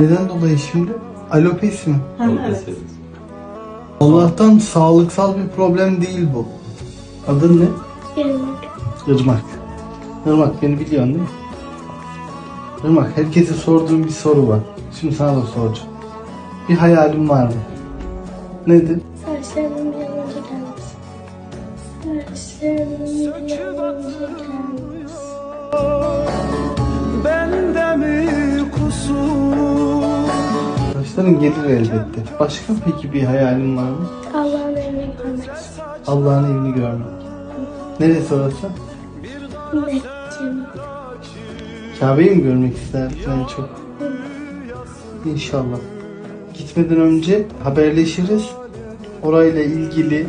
Neden dolayı şimdi? Alopesi mi? Ha, evet. Allah'tan sağlıksal bir problem değil bu. Adın ne? Irmak. Irmak. Irmak beni biliyorsun değil mi? Irmak herkese sorduğum bir soru var. Şimdi sana da soracağım. Bir hayalim var mı? Nedir? Saçların gelir elbette. Başka peki bir hayalin var mı? Allah'ın evini görmek. Allah'ın evini görmek. Neresi orası? Kabe'yi mi görmek isterdin en çok? İnşallah. Gitmeden önce haberleşiriz. Orayla ilgili